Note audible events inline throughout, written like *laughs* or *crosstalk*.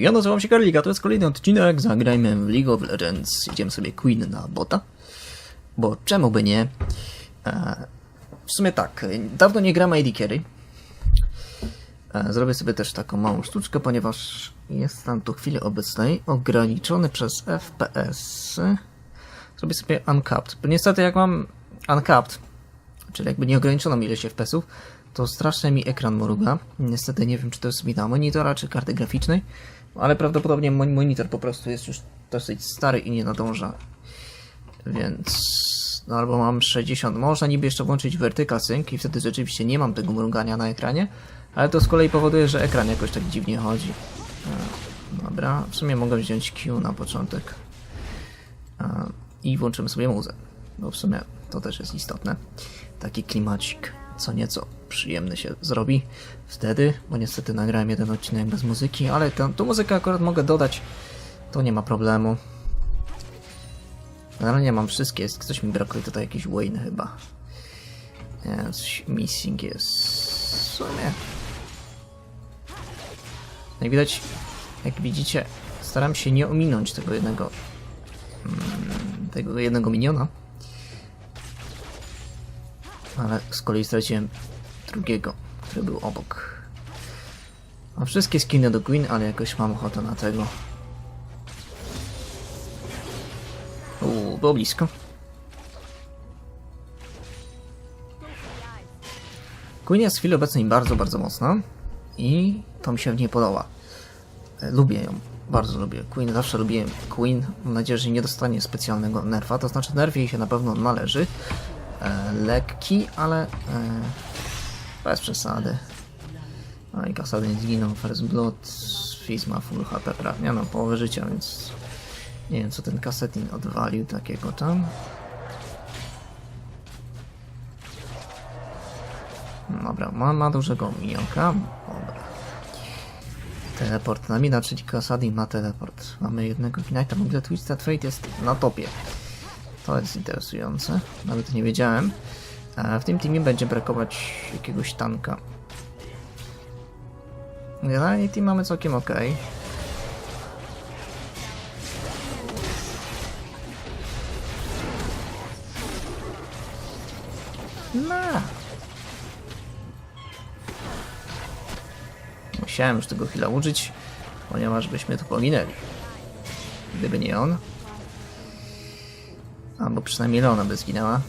Ja nazywam się Karlika, to jest kolejny odcinek, zagrajmy w League of Legends. Idziemy sobie Queen na bota, bo czemu by nie? E, w sumie tak, dawno nie gram AD Carry. E, zrobię sobie też taką małą sztuczkę, ponieważ jestem tu w chwili obecnej ograniczony przez FPS. Zrobię sobie uncapped, bo niestety jak mam uncapped, czyli jakby nieograniczoną ilość FPS-ów, to strasznie mi ekran mruga. Niestety nie wiem, czy to jest wina monitora, czy karty graficznej, ale prawdopodobnie mój monitor po prostu jest już dosyć stary i nie nadąża. Więc... No albo mam 60, można niby jeszcze włączyć vertical sync i wtedy rzeczywiście nie mam tego mrugania na ekranie, ale to z kolei powoduje, że ekran jakoś tak dziwnie chodzi. E, Dobra, w sumie mogę wziąć Q na początek. E, I włączymy sobie muzę, bo w sumie to też jest istotne. Taki klimacik co nieco przyjemny się zrobi wtedy, bo niestety nagrałem jeden odcinek bez muzyki, ale tę, muzykę akurat mogę dodać, to nie ma problemu. Generalnie mam wszystkie, jest, coś mi brakuje tutaj jakiś Wayne chyba. Coś missing jest. W sumie. No i widać, jak widzicie, staram się nie ominąć tego jednego mm, tego jednego miniona. Ale z kolei straciłem drugiego, który był obok. Mam wszystkie skiny do Queen, ale jakoś mam ochotę na tego. Uuu, było blisko. Queen jest w chwili obecnej bardzo, bardzo mocna i to mi się w niej podoba. E, Lubię ją, bardzo lubię. Queen, zawsze lubiłem Queen. Mam nadzieję, że nie dostanie specjalnego nerfa, to znaczy nerf jej się na pewno należy. E, lekki, ale e, bez przesady. No i Kasadin zginął, First Blood, Fizz ma full HP prawie, no połowę życia, więc nie wiem co ten Kasetin odwalił takiego tam. Dobra, ma, ma dużego minionka. Dobra. Teleport na mina, czyli Kasadin ma teleport. Mamy jednego Ignite'a, w ogóle Twisted Fate jest na topie. To jest interesujące, nawet nie wiedziałem. W tym teamie będzie brakować jakiegoś tanka. Generalnie team mamy całkiem ok. No. Musiałem już tego chwilę użyć, ponieważ byśmy tu pominęli. Gdyby nie on. Albo przynajmniej Leona by zginęła.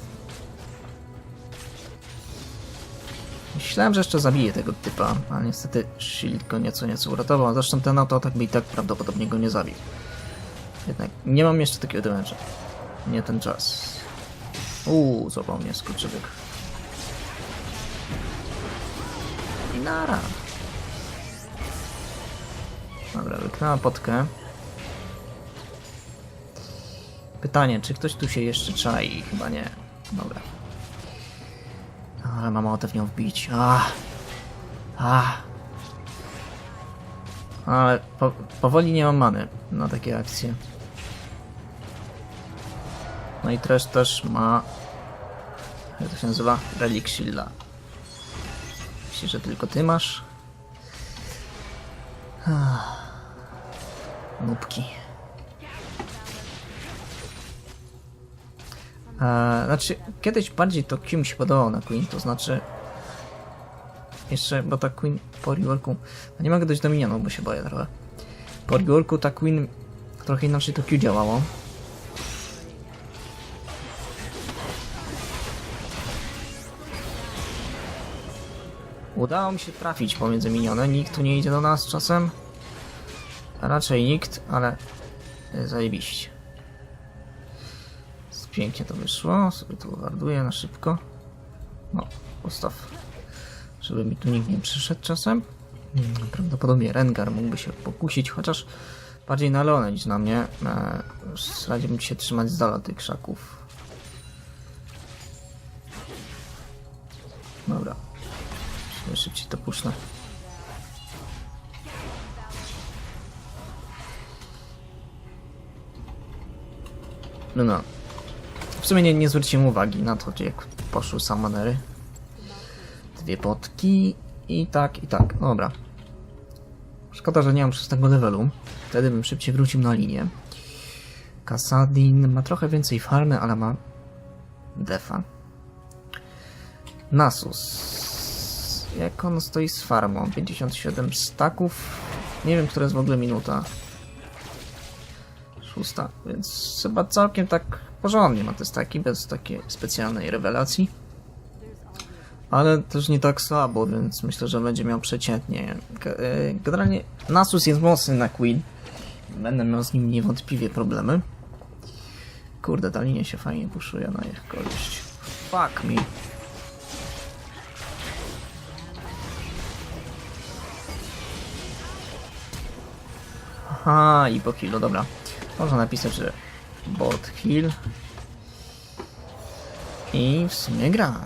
Myślałem, że jeszcze zabiję tego typa, ale niestety Shield go nieco nieco uratował. Zresztą ten autoatak by i tak prawdopodobnie go nie zabił. Jednak nie mam jeszcze takiego damage'a. Nie ten czas. Uuu, złapał mnie skurczybyk. I nara. Dobra, wyknęła potkę. Pytanie, czy ktoś tu się jeszcze czai? Chyba nie. Dobra. Ale mam ochotę w nią wbić. Ah. Ah. Ale po, powoli nie mam many na takie akcje. No i Trash też ma... Jak to się nazywa? Relic Shielda. Myślisz, że tylko ty masz? Ah. Nubki. E, znaczy, kiedyś bardziej to Q mi się podobało na Queen, to znaczy jeszcze, bo ta Queen po reworku, no nie mogę dojść do minionów, bo się boję trochę. Po reworku ta Queen trochę inaczej to Q działało. Udało mi się trafić pomiędzy minione, nikt tu nie idzie do nas czasem. Raczej nikt, ale zajebiście. Pięknie to wyszło. Sobie tu warduję na szybko. No, postaw. Żeby mi tu nikt nie przyszedł czasem. Prawdopodobnie Rengar mógłby się pokusić, chociaż bardziej na Leonę niż na mnie. E, Radziłbym się trzymać z dala tych krzaków. Dobra. Szybciej to pusznę. No no. W sumie nie, nie zwróciłem uwagi na to, jak poszły summonery. Dwie potki i tak, i tak. Dobra. Szkoda, że nie mam szóstego levelu. Wtedy bym szybciej wrócił na linię. Kasadin ma trochę więcej farmy, ale ma defa. Nasus. Jak on stoi z farmą? 57 staków. Nie wiem, która jest w ogóle minuta. Szósta, więc chyba całkiem tak porządnie ma te staki, bez takiej specjalnej rewelacji. Ale też nie tak słabo, więc myślę, że będzie miał przeciętnie. E, Generalnie Nasus jest mocny na Queen. Będę miał z nim niewątpliwie problemy. Kurde, ta linia się fajnie puszuje na ich korzyść. Fuck me. Aha, i po healu, dobra. Można napisać, że bot heal. I w sumie gra.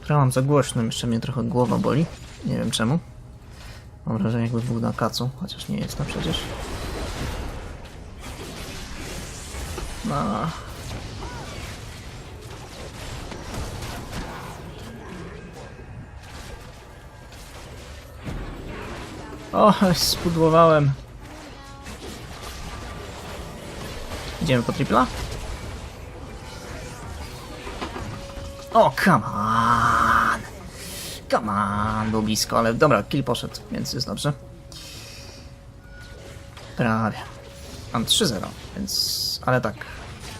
Trochę mam za głośno, jeszcze mnie trochę głowa boli. Nie wiem czemu. Mam wrażenie, jakby był na kacu, chociaż nie jest to przecież. No. O, spudłowałem. Idziemy po tripla? O, come on! Come on, był blisko, ale dobra, kill poszedł, więc jest dobrze. Prawie. Mam 3-0, więc... Ale tak,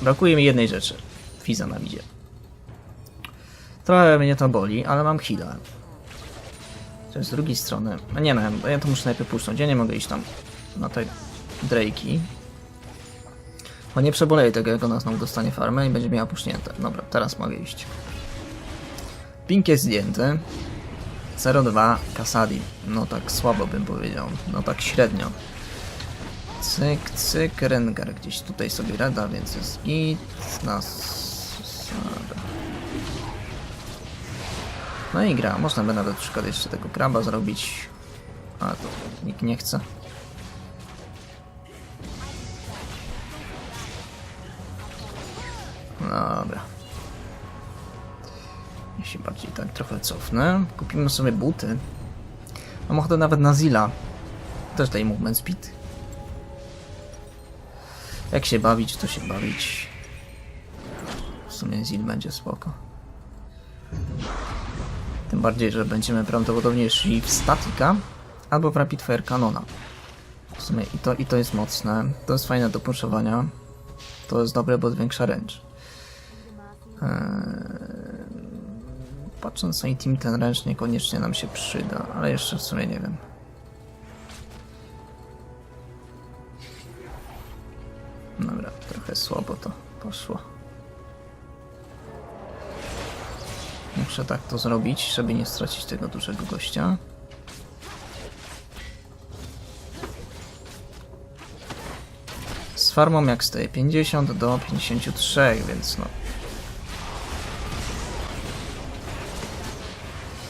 brakuje mi jednej rzeczy. Fiza na widzie. Trochę mnie to boli, ale mam heal'a. To jest z drugiej strony. No nie bo ja to muszę najpierw puszczać. Ja nie mogę iść tam na te Drake'i. Bo nie przeboleję tego, jak ona znowu dostanie farmę i będzie miała pusznięte. Dobra, teraz mogę iść. Pink jest zdjęty. 0-2 Kasadi. No tak słabo bym powiedział. No tak średnio. Cyk, cyk, Rengar gdzieś tutaj sobie rada, więc jest git. Nas... Dobra. No i gra. Można by nawet na przykład jeszcze tego kraba zrobić. A to nikt nie chce. Dobra. Ja się bardziej tak trochę cofnę. Kupimy sobie buty. Mam ochotę nawet na Zilla. Też daj movement speed. Jak się bawić, to się bawić. W sumie Zil będzie spoko. Tym bardziej, że będziemy prawdopodobnie szli w Statika albo w Rapid Fire Canona. W sumie i to, i to jest mocne. To jest fajne do puszowania. To jest dobre, bo zwiększa range. Patrząc na team ten ręcz niekoniecznie nam się przyda, ale jeszcze w sumie nie wiem. Muszę tak to zrobić, żeby nie stracić tego dużego gościa. Z farmą jak stoi 50 do 53, więc no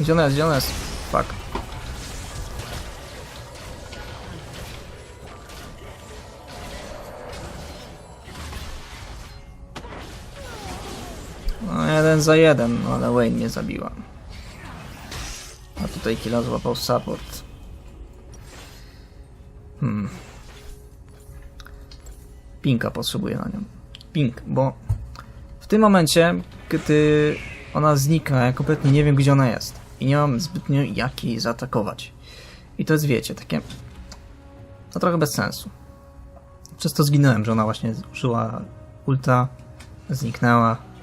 Gdzie ona jest? Gdzie ona jest? Fuck. No jeden za jeden, no ale Wayne mnie zabiła. A tutaj killa złapał support. Hmm. Pinka potrzebuję na nią. Pink, bo w tym momencie, gdy ona znika, ja kompletnie nie wiem, gdzie ona jest. I nie mam zbytnio jak jej zaatakować. I to jest, wiecie, takie... To trochę bez sensu. Przez to zginąłem, że ona właśnie użyła ulta, zniknęła.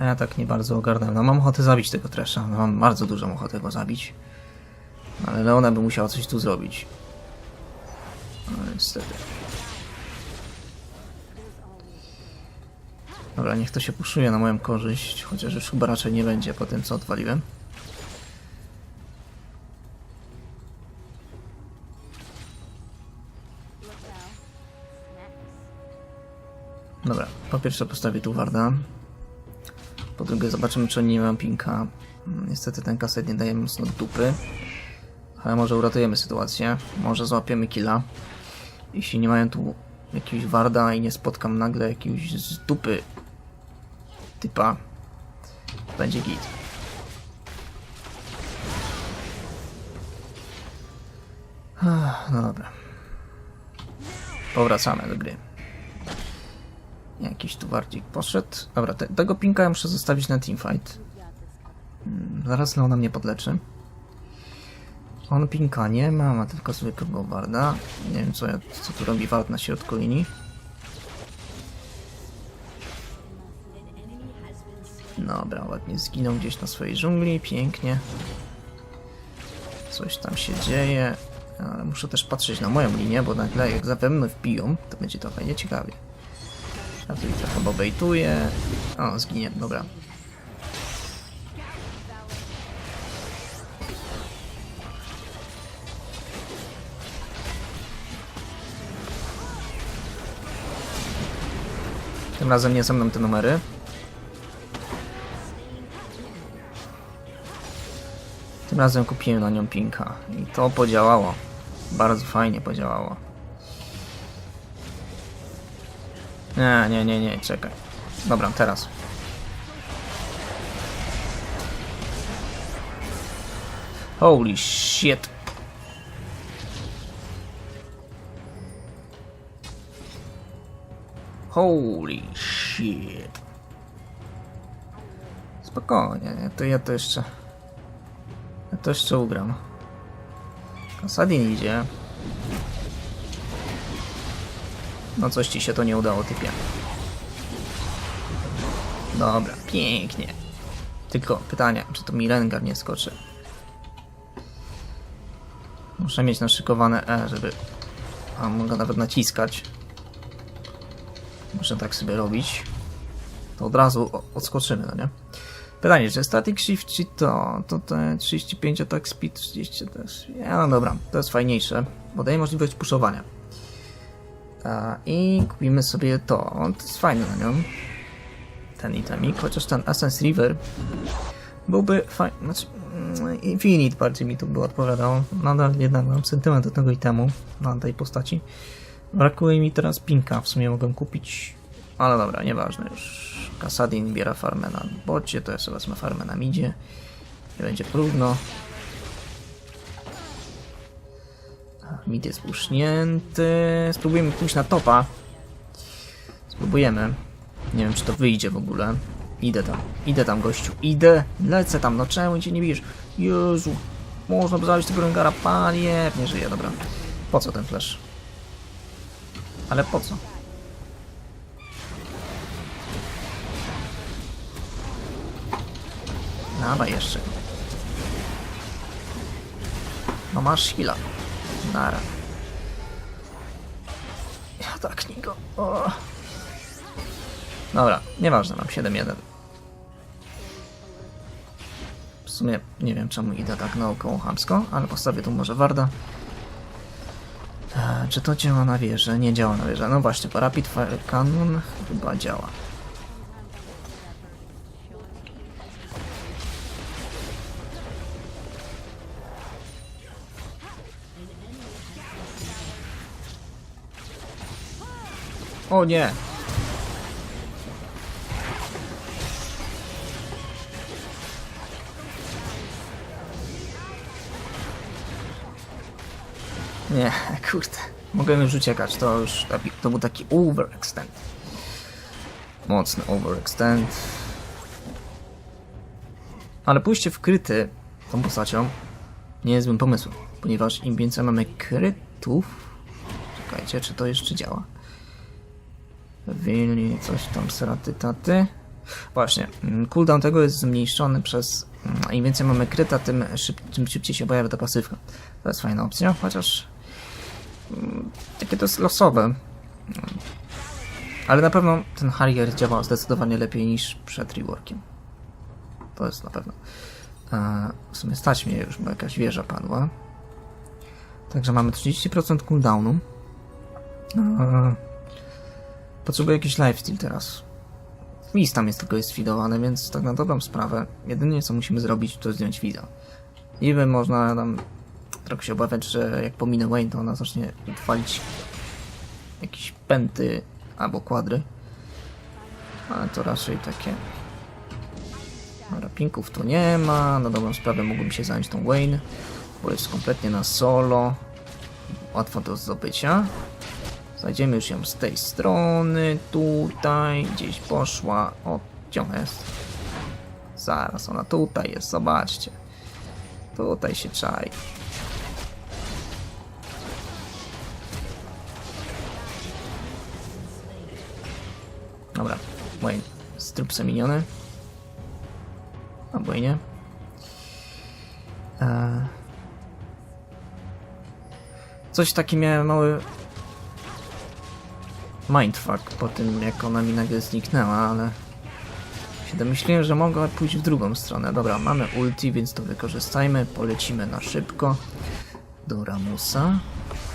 A ja tak nie bardzo ogarnąłem. No mam ochotę zabić tego Tresha. No mam bardzo dużą ochotę go zabić. Ale Leona by musiała coś tu zrobić. No niestety. Dobra, niech to się puszuje na moją korzyść, chociaż już chyba raczej nie będzie po tym, co odwaliłem. Dobra, po pierwsze postawię tu Warda. Po drugie zobaczymy, czy oni nie mają pinka. Mm, Niestety ten kaset nie daje mocno dupy. Ale może uratujemy sytuację. Może złapiemy killa. Jeśli nie mają tu jakiegoś warda i nie spotkam nagle jakiegoś z dupy typa, będzie git. No dobra. Powracamy do gry. Jakiś tu wardzik poszedł. Dobra, te, tego pinka ja muszę zostawić na teamfight. Mm, Zaraz Leona mnie podleczy. On pinka nie ma, ma tylko zwykłego warda. Nie wiem co, ja, co tu robi ward na środku linii. Dobra, ładnie zginął gdzieś na swojej dżungli, pięknie. Coś tam się dzieje, ale muszę też patrzeć na moją linię, bo nagle jak za we mną wbiją, to będzie to fajnie ciekawie. Ja tutaj trochę bobejtuję. O, zginie, dobra. Tym razem nie ze mną te numery. Tym razem kupiłem na nią pinka i to podziałało. Bardzo fajnie podziałało. Nie, nie, nie, nie, czekaj. Dobra, teraz. Holy shit. Holy shit. Spokojnie, nie, to ja to jeszcze... Ja to jeszcze ugram. Kasadin idzie. No coś ci się to nie udało, typie. Dobra, pięknie. Tylko pytanie, czy to mi Rengar nie skoczy? Muszę mieć naszykowane E, żeby... A mogę nawet naciskać. Muszę tak sobie robić. To od razu odskoczymy, no nie? Pytanie, czy static shift czy to? To te 35 attack speed, 30 też. Ja, no dobra, to jest fajniejsze, bo daje możliwość puszowania. I kupimy sobie to. To jest fajne na nią. Ten itemik, chociaż ten Essence River byłby fajny. Znaczy, mm, Infinite bardziej mi tu by odpowiadał. Nadal jednak mam sentyment do tego itemu na tej postaci. Brakuje mi teraz pinka, w sumie mogłem kupić, ale dobra, nieważne już. Kasadin biera farmę na bocie, to ja sobie wezmę farmę na midzie. Nie będzie trudno. Mid jest usznięty. Spróbujemy pójść na topa. Spróbujemy. Nie wiem, czy to wyjdzie w ogóle. Idę tam. Idę tam, gościu. Idę. Lecę tam. No czemu cię nie bijesz? Jezu. Można by zabić tego Rengara. Panie. Nie żyje, dobra. Po co ten flash? Ale po co? Dawaj jeszcze. No masz chwila. Nara. Ja tak nie go. O. Dobra, nieważne, mam 7-1. W sumie nie wiem czemu idę tak naokoło chamsko, ale postawię tu może Warda. E, czy to działa na wieżę? Nie działa na wieżę. No właśnie, Rapid Fire Cannon chyba działa. O nie! Nie, *laughs* kurde. Mogłem już uciekać, to już to był taki overextend. Mocny overextend. Ale pójście w kryty tą postacią nie jest złym pomysłem, ponieważ im więcej mamy krytów... Czekajcie, czy to jeszcze działa? Willi, coś tam, seraty, taty. Właśnie, mm, cooldown tego jest zmniejszony przez... mm, Im więcej mamy kryta, tym, szyb, tym szybciej się pojawia ta pasywka. To jest fajna opcja, chociaż... mm, Takie to jest losowe. Ale na pewno ten Harrier działa zdecydowanie lepiej niż przed reworkiem. To jest na pewno. E, W sumie stać mnie już, bo jakaś wieża padła. Także mamy 30% cooldownu. E, Potrzebuję jakiś lifesteal teraz. Wiz tam jest tylko jest sfidowany, więc tak na dobrą sprawę, jedynie co musimy zrobić, to zdjąć wiza. Niby można tam trochę się obawiać, że jak pominę Wayne, to ona zacznie walić jakieś pęty albo kwadry. Ale to raczej takie... Dobra, pinków tu nie ma. Na dobrą sprawę mógłbym się zająć tą Wayne, bo jest kompletnie na solo. Łatwo do zdobycia. Znajdziemy już ją z tej strony. Tutaj gdzieś poszła. O, gdzie ona jest? Zaraz, ona tutaj jest, zobaczcie. Tutaj się czai. Dobra, zrób se miniony. Albo i nie. Eee. Coś taki miałem mały mindfuck po tym, jak ona mi nagle zniknęła, ale się domyśliłem, że mogła pójść w drugą stronę. Dobra, mamy ulti, więc to wykorzystajmy. Polecimy na szybko do Ramusa.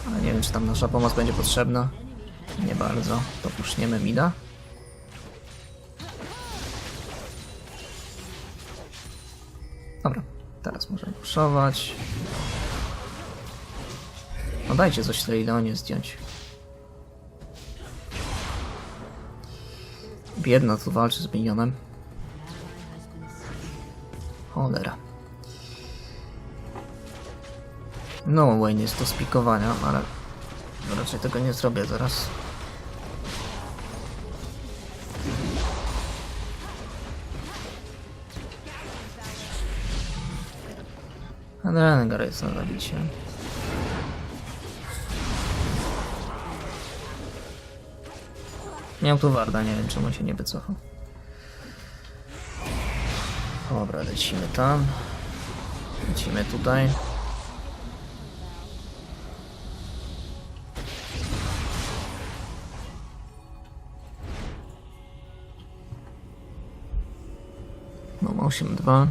Ale nie wiem, czy tam nasza pomoc będzie potrzebna. Nie bardzo. To puszniemy mida. Dobra, teraz możemy puszować. No dajcie coś tej Leonie zdjąć. Biedna tu walczy z minionem. Cholera. No, Wayne jest do spikowania, ale raczej tego nie zrobię zaraz. Rengar jest na zabicie. Miał tu Warda, nie wiem czemu się nie wycofał. Dobra, lecimy tam. Lecimy tutaj. Mam 8-2.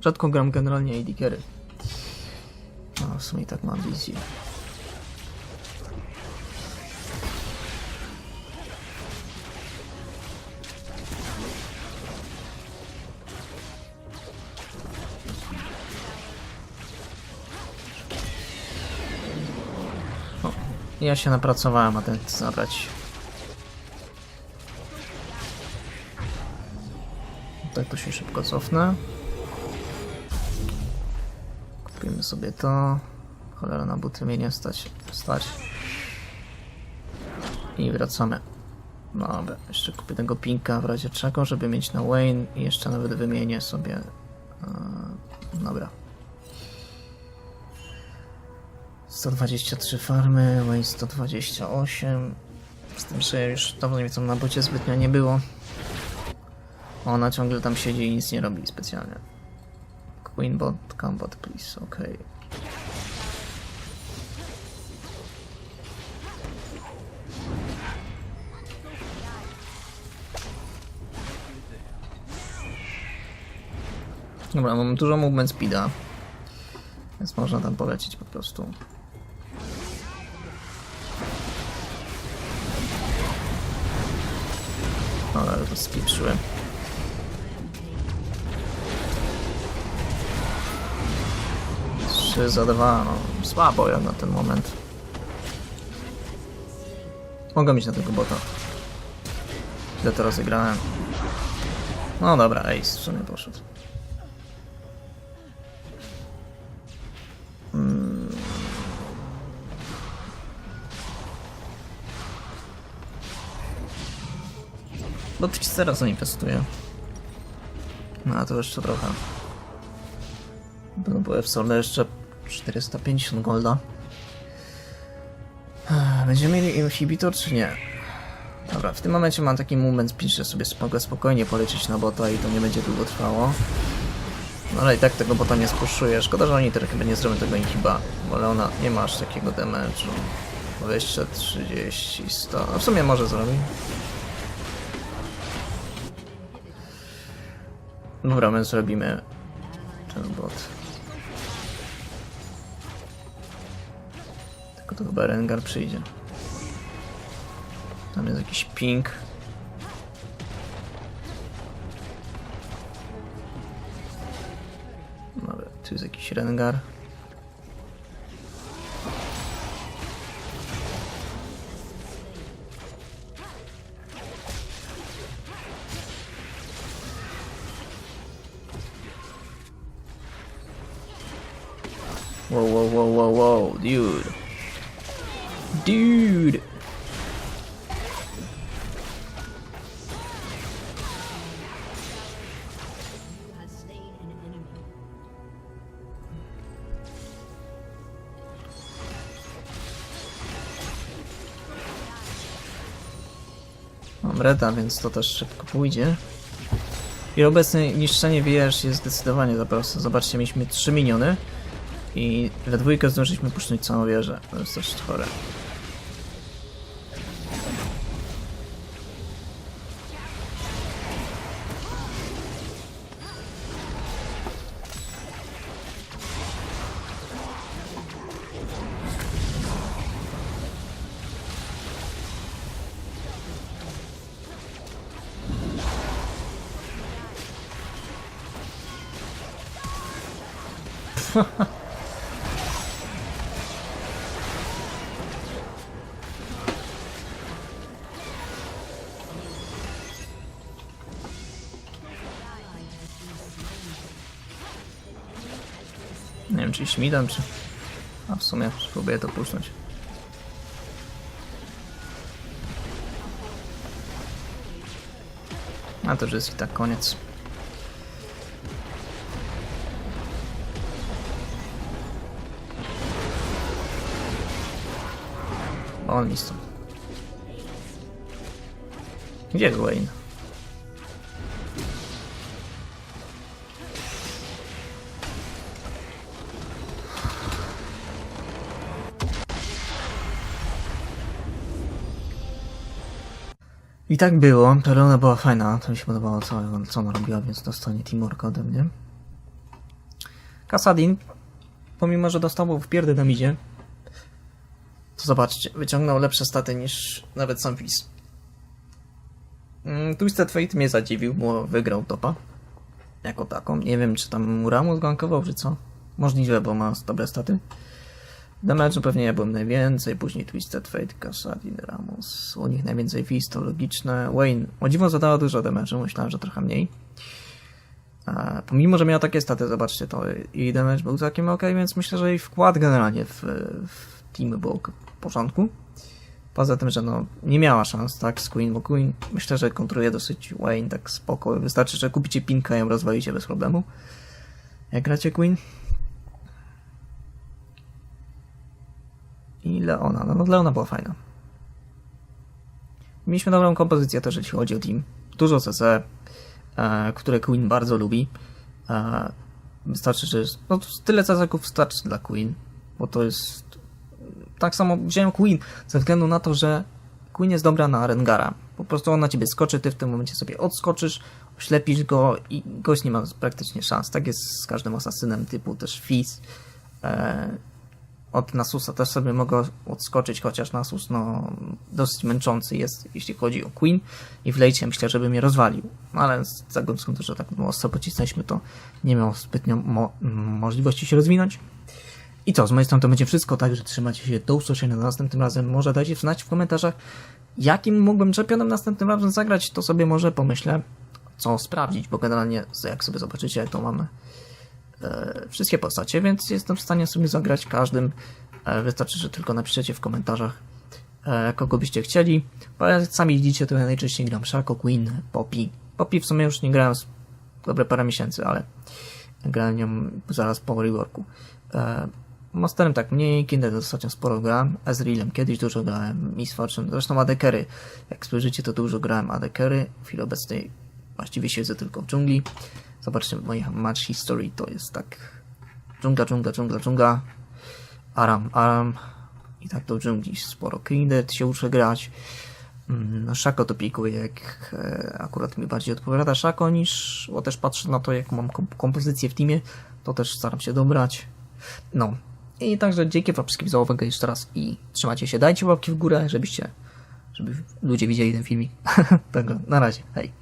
Rzadko gram generalnie AD carry. No, w sumie tak mam wizję. Ja się napracowałem, a ten chce zabrać. Tak to się szybko cofnę. Kupimy sobie to. Cholera na buty mnie nie stać. stać. I wracamy. No dobra, jeszcze kupię tego pinka w razie czego, żeby mieć na Wayne i jeszcze nawet wymienię sobie. Yy, dobra. 123 farmy, Wayne 128. Z tym, że już dawno mi tam na bucie zbytnio nie było. Ona ciągle tam siedzi i nic nie robi specjalnie. Queenbot, combat please, okej. Dobra, mam dużo movement speeda. Więc można tam polecieć po prostu. Ale to spieprzyłem. Trzy za dwa, no słabo jak na ten moment. Mogę mieć na tego bota. Źle to rozegrałem. No dobra, ace w sumie poszedł. Bo teraz zainwestuję. No a to jeszcze trochę. No bo w sole jeszcze 450 golda. Będziemy mieli inhibitor czy nie? Dobra, w tym momencie mam taki moment speed, że sobie mogę spokojnie polecieć na bota i to nie będzie długo trwało. No ale i tak tego bota nie spuszuję. Szkoda, że oni teraz chyba nie zrobią tego inhiba, bo Leona nie ma aż takiego damage'u. 20, 30, 100. No w sumie może zrobi. Dobra, my zrobimy ten bot. Tylko to chyba Rengar przyjdzie. Tam jest jakiś ping. Dobra, tu jest jakiś Rengar. Wow, wow, wow, wow, dude. Dude! Mam reda, więc to też szybko pójdzie. I obecne niszczenie wież jest zdecydowanie za proste. Zobaczcie, mieliśmy 3 miniony i we dwójkę zdążyliśmy puszczać całą wieżę. To jest też chore. *laughs* Nie wiem, czy. A w sumie spróbuję to puszczać. A to już jest i tak koniec. On mi stąd. Gdzie jest Wayne? I tak było. Perona była fajna. To mi się podobało, co, co ona robiła, więc dostanie teamwork ode mnie. Kasadin, pomimo, że dostał w pierdy na midzie, to zobaczcie, wyciągnął lepsze staty niż nawet sam Fizz. Mm, Twisted Fate mnie zadziwił, bo wygrał topa. Jako taką. Nie wiem, czy tam Muramu zgankował, czy co. Możliwe, bo ma dobre staty. Damage'u pewnie ja byłem najwięcej, później Twisted Fate, Kasadin, Ramos. U nich najwięcej Fizz, to logiczne. Wayne, o dziwo zadała dużo damage'u, myślałem, że trochę mniej. A, pomimo, że miała takie staty, zobaczcie to, i damage był całkiem ok, więc myślę, że jej wkład generalnie w, w teamy był w porządku. Poza tym, że no, nie miała szans, tak, z Queen, bo Queen myślę, że kontroluje dosyć Wayne tak spoko. Wystarczy, że kupicie pinka i ją rozwalicie bez problemu. Jak gracie Queen? I Leona, no, no Leona była fajna. Mieliśmy dobrą kompozycję też, jeśli chodzi o team. Dużo CC, e, które Queen bardzo lubi. E, wystarczy, że no tyle CC-ków starczy dla Queen, bo to jest tak samo wziąłem Queen ze względu na to, że Queen jest dobra na Rengara. Po prostu on na ciebie skoczy, ty w tym momencie sobie odskoczysz, oślepisz go i gość nie ma praktycznie szans. Tak jest z każdym asasynem typu też Fizz. E, od Nasusa też sobie mogę odskoczyć, chociaż Nasus no, dosyć męczący jest, jeśli chodzi o Queen i w lejcie myślę, żeby mnie rozwalił. Ale z względu, że tak mocno pocisnęliśmy, to nie miał zbytnio mo- możliwości się rozwinąć. I co, z mojej strony to będzie wszystko, także trzymajcie się, do usłyszenia następnym razem. Może dajcie znać w komentarzach, jakim mógłbym czempionem następnym razem zagrać, to sobie może pomyślę, co sprawdzić, bo generalnie, jak sobie zobaczycie, to mamy wszystkie postacie, więc jestem w stanie sobie zagrać każdym. E, wystarczy, że tylko napiszecie w komentarzach, e, kogo byście chcieli. Bo jak sami widzicie, to ja najczęściej gram Shaco, Queen, Poppy. Poppy w sumie już nie grałem dobre parę miesięcy, ale grałem nią zaraz po reworku. E, Monsterem tak mniej, Kindred ostatnio sporo grałem, Ezrealem kiedyś dużo grałem, Miss Fortune, zresztą Adekery, jak spojrzycie to dużo grałem Adekery, w chwili obecnej właściwie siedzę tylko w dżungli. Zobaczcie, moja match history to jest tak dżungla, dżungla, dżungla, dżungla, Aram, Aram i tak do dżungli sporo. Kindred się uczę grać, Mm, no Szako to pikuje, jak e, akurat mi bardziej odpowiada Szako niż, bo też patrzę na to, jak mam komp- kompozycję w teamie, to też staram się dobrać. No. I także dzięki wam wszystkim za uwagę jeszcze raz i trzymajcie się, dajcie łapki w górę, żebyście, żeby ludzie widzieli ten filmik. *laughs* Tego, na razie, hej.